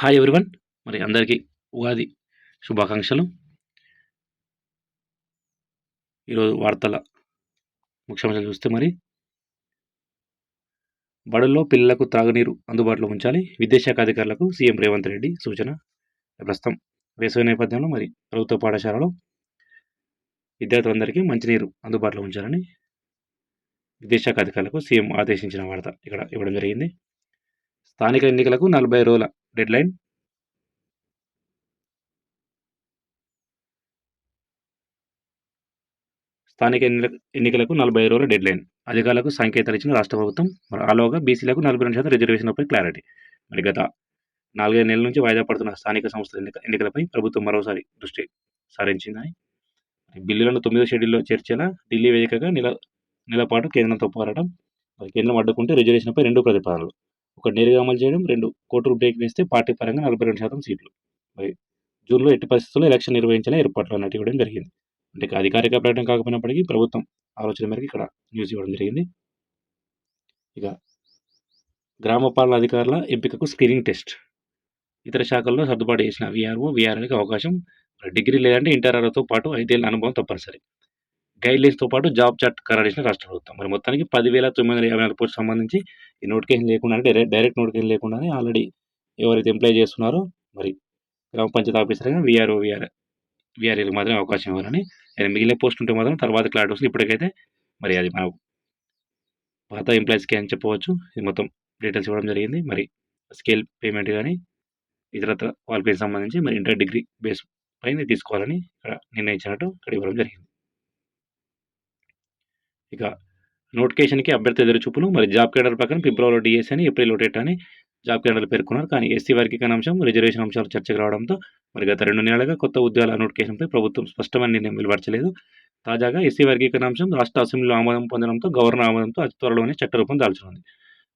Hi everyone మరి అందరికీ ఉగాది శుభాకాంక్షలు. ఈరోజు వార్తల ముఖ్యాంశాలు చూస్తే మరి బడుల్లో పిల్లలకు త్రాగునీరు అందుబాటులో ఉంచాలి విద్యాశాఖ అధికారులకు సీఎం రేవంత్ రెడ్డి సూచన. ప్రస్తుతం వేసవి నేపథ్యంలో మరి ప్రభుత్వ పాఠశాలలో విద్యార్థులందరికీ మంచినీరు అందుబాటులో ఉంచాలని విద్యాశాఖ అధికారులకు సీఎం ఆదేశించిన వార్త ఇక్కడ ఇవ్వడం జరిగింది. స్థానిక ఎన్నికలకు నలభై రోజుల డెడ్లైన్? స్థానిక ఎన్నికలకు నలభై రోజుల డెడ్లైన్. అధికారులకు సంకేతాలు ఇచ్చిన రాష్ట్ర ప్రభుత్వం మరి ఆలోగా బీసీలకు నలభై రెండు శాతం రిజర్వేషన్లపై క్లారిటీ. మరి గత నాలుగైదు నెలల నుంచి వాయిదా పడుతున్న స్థానిక సంస్థల ఎన్నిక ఎన్నికలపై ప్రభుత్వం మరోసారి దృష్టి సారించిందని బిల్లులను తొమ్మిదో షెడ్యూల్లో చేర్చేలా ఢిల్లీ వేదికగా నెల నెలపాటు కేంద్రంతో పోరాటం మరి కేంద్రం అడ్డుకుంటే రిజర్వేషన్పై రెండు ప్రతిపాదనలు. ఒకటి నేరుగా అమలు చేయడం రెండు కోర్టులు బ్రేక్ వేస్తే పార్టీ పరంగా నలభై రెండు శాతం సీట్లు. మరి జూన్లో ఎట్టి పరిస్థితుల్లో ఎలక్షన్ నిర్వహించిన ఏర్పాట్లు అన్నట్టు ఇవ్వడం జరిగింది. అంటే అధికారిక ప్రకటన కాకపోయినప్పటికీ ప్రభుత్వం ఆలోచన మేరకు ఇక్కడ న్యూస్ ఇవ్వడం జరిగింది. ఇక గ్రామ పాలన అధికారుల ఎంపికకు స్క్రీనింగ్ టెస్ట్ ఇతర శాఖల్లో సర్దుబాటు చేసిన విఆర్ఓ విఆర్ఎల్కి అవకాశం డిగ్రీ లేదంటే ఇంటర్ఆర్ఓతో పాటు ఐదేళ్ళ అనుభవం తప్పనిసరి. గైడ్లైన్స్తో పాటు జాబ్ చార్ట్ ఖరారు చేసిన రాష్ట్ర ప్రభుత్వం. మరి మొత్తానికి పదివేల తొమ్మిది వందల యాభై నాలుగు పోస్టు సంబంధించి ఈ నోటిఫికేషన్ లేకుండా డైరెక్ట్ డైరెక్ట్ నోటిఫికేషన్ లేకుండానే ఆల్రెడీ ఎవరైతే ఎంప్లాయ్ చేస్తున్నారో మరి గ్రామ పంచాయతీ ఆఫీసర్గా వీఆర్ఓ వీఆర్ వీఆర్ఏలకు మాత్రమే అవకాశం ఇవ్వాలని మిగిలిన పోస్ట్ ఉంటే మాత్రం తర్వాత క్లారిటీ వస్తుంది. ఇప్పటికైతే మరి అది మన పాత ఎంప్లాయీస్కి అని చెప్పవచ్చు. ఇది మొత్తం డీటెయిల్స్ ఇవ్వడం జరిగింది. మరి స్కేల్ పేమెంట్ కానీ ఇతరత్ర క్వాలిఫికేషన్ సంబంధించి మరి ఇంటర్ డిగ్రీ బేస్ పైన తీసుకోవాలని ఇక్కడ నిర్ణయించినట్టు ఇక్కడ ఇవ్వడం జరిగింది. ఇక నోటిఫికేషన్కి అభ్యర్థి ఎదురుచూపులు మరి జాబ్ కేడర్ ప్రకారం ఫిబ్రవరిలో డిఎస్ అని ఏప్రిల్లో ఒకటి అని జాబ్ కేడర్లు పేర్కొన్నారు. కానీ ఎస్సీ వర్గీకరణ అంశం రిజర్వేషన్ అంశాలు చర్చకు రావడంతో మరి గత రెండు నెలలుగా కొత్త ఉద్యోగాల నోటిఫికేషన్పై ప్రభుత్వం స్పష్టమైన నిర్ణయం వెలువరచలేదు తాజాగా ఎస్సీ వర్గీకరణ అంశం రాష్ట్ర అసెంబ్లీలో ఆమోదం పొందడంతో గవర్నర్ ఆమోదంతో అతి త్వరలోనే చట్టరూపం దాల్చనుంది.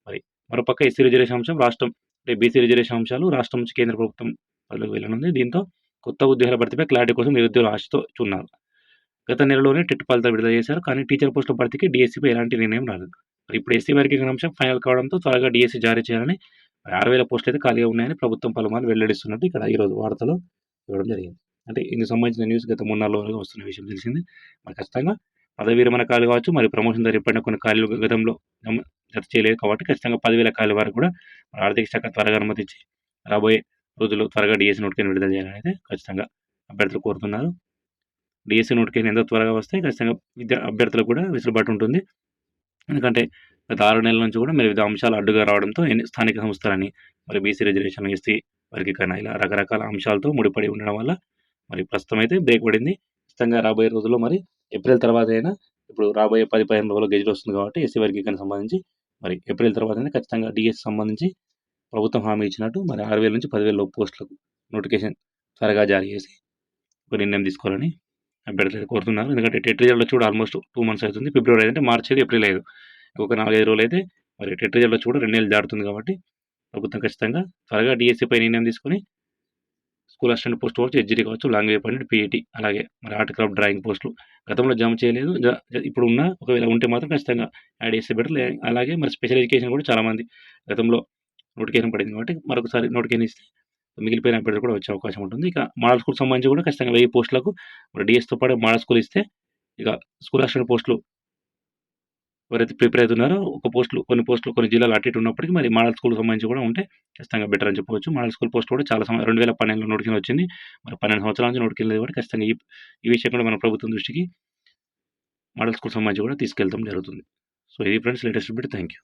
మరి మరోపక్క ఎస్సీ రిజర్వేషన్ అంశం రాష్ట్రం అంటే బీసీ రిజర్వేషన్ అంశాలు రాష్ట్రం నుంచి కేంద్ర ప్రభుత్వం పరిలోకి వెళ్ళనుంది. దీంతో కొత్త ఉద్యోగాల భర్తీపై క్లారిటీ కోసం నిరుద్యోగులు ఆశతో చూన్నారు గత నెలలోనే టెట్ ఫలితాలు విడుదల చేశారు. కానీ టీచర్ పోస్టుల భర్తీకి డిఎస్సీపై ఎలాంటి నిర్ణయం రాలేదు. మరి ఇప్పుడు ఎస్సీ వర్గీకరణ అంశం ఫైనల్ కావడంతో త్వరగా డిఎస్సీ జారీ చేయాలని ఆరు వేల పోస్టులు అయితే ఖాళీగా ఉన్నాయని ప్రభుత్వం పలుమార్లు వెల్లడిస్తున్నట్టు ఇక్కడ ఈరోజు వార్తలో ఇవ్వడం జరిగింది. అంటే ఇందుకు సంబంధించిన న్యూస్ గత మూడు నాలుగు వరకు వస్తున్న విషయం తెలిసింది. మరి ఖచ్చితంగా పదవి విరమణ ఖాళీ కావచ్చు మరి ప్రమోషన్ ధర కొన్ని ఖాళీలు గతంలో జత చేయలేదు కాబట్టి ఖచ్చితంగా పదివేల ఖాళీ వరకు కూడా ఆర్థిక శాఖ త్వరగా అనుమతించి రాబోయే రోజుల్లో త్వరగా డిఎస్సీ నోటిఫికేషన్ విడుదల చేయాలని అయితే ఖచ్చితంగా అభ్యర్థులు కోరుతున్నారు. డిఎస్సీ నోటిఫికేషన్ ఎంత త్వరగా వస్తే ఖచ్చితంగా విద్యా అభ్యర్థులకు కూడా వెసులుబాటు ఉంటుంది. ఎందుకంటే గత ఆరు నెలల నుంచి కూడా మరి వివిధ అంశాలు అడ్డుగా రావడంతో స్థానిక సంస్థలని మరి బీసీ రిజర్వేషన్ ఎస్సీ వర్గీకరణ ఇలా రకరకాల అంశాలతో ముడిపడి ఉండడం వల్ల మరి ప్రస్తుతం అయితే బ్రేక్ పడింది. ఖచ్చితంగా రాబోయే రోజుల్లో మరి ఏప్రిల్ తర్వాత అయినా ఇప్పుడు రాబోయే పది పదిహేను రోజుల్లో గెజిట్ వస్తుంది కాబట్టి ఎస్సీ వర్గీకరణ సంబంధించి మరి ఏప్రిల్ తర్వాత అయినా ఖచ్చితంగా డిఎస్ సంబంధించి ప్రభుత్వం హామీ ఇచ్చినట్టు మరి ఆరు వేల నుంచి పదివేల పోస్టులకు నోటిఫికేషన్ త్వరగా జారీ చేసి ఒక నిర్ణయం తీసుకోవాలని అభ్యర్థులు కోరుతున్నారు. ఎందుకంటే టెట్ రిజల్ట్ కూడా ఆల్మోస్ట్ టూ మంత్స్ అవుతుంది. ఫిబ్రవరి అయితే మార్చి అయితే ఏప్రిల్ లేదు ఒక నాలుగైదు రోజులు అయితే మరి టెట్ రిజల్ట్ వచ్చి కూడా రెండు నెలలు దాడుతుంది కాబట్టి ప్రభుత్వం ఖచ్చితంగా త్వరగా డిఎస్సీ పై నిర్ణయం తీసుకొని స్కూల్ అసిస్టెంట్ పోస్ట్ కావచ్చు హెచ్జీ కావచ్చు లాంగ్వేజ్ పండిట్ పీఈటీ అలాగే మరి ఆర్ట్ క్రాఫ్ట్ డ్రాయింగ్ పోస్టులు గతంలో జమ చేయలేదు. ఇప్పుడు ఉన్న ఒకవేళ ఉంటే మాత్రం ఖచ్చితంగా యాడ్ చేస్తే బెటర్. అలాగే మరి స్పెషల్ ఎడ్యుకేషన్ కూడా చాలామంది గతంలో నోటిఫికేషన్ పడింది కాబట్టి మరొకసారి నోటిఫికేషన్ ఇస్తే మిగిలిపోయిన అభ్యర్థులు కూడా వచ్చే అవకాశం ఉంటుంది. ఇక మోడల్ స్కూల్ సంబంధించి కూడా ఖచ్చితంగా వెయ్యి పోస్టులకు డిఎస్తో పాటు మోడల్ స్కూల్ ఇస్తే ఇక స్కూల్ అసిస్టెంట్ పోస్టులు ఎవరైతే ప్రిపేర్ అవుతున్నారో ఒక పోస్టులు కొన్ని పోస్టులు కొన్ని జిల్లాలు అటు ఇటు ఉన్నప్పటికీ మరి మోడల్ స్కూల్ సంబంధించి కూడా ఉంటే ఖచ్చితంగా బెటర్ అని చెప్పవచ్చు. మోడల్ స్కూల్ పోస్ట్ కూడా చాలా సమయం రెండు వేల పన్నెండులో నోటికి వచ్చింది. మరి పన్నెండు సంవత్సరాల నుంచి నోటికి వెళ్ళేది కాబట్టి ఖచ్చితంగా ఈ ఈ విషయం కూడా మన ప్రభుత్వం దృష్టికి మోడల్ స్కూల్ సంబంధించి కూడా తీసుకెళ్తాం జరుగుతుంది. సో ఇది friends latest bit thank you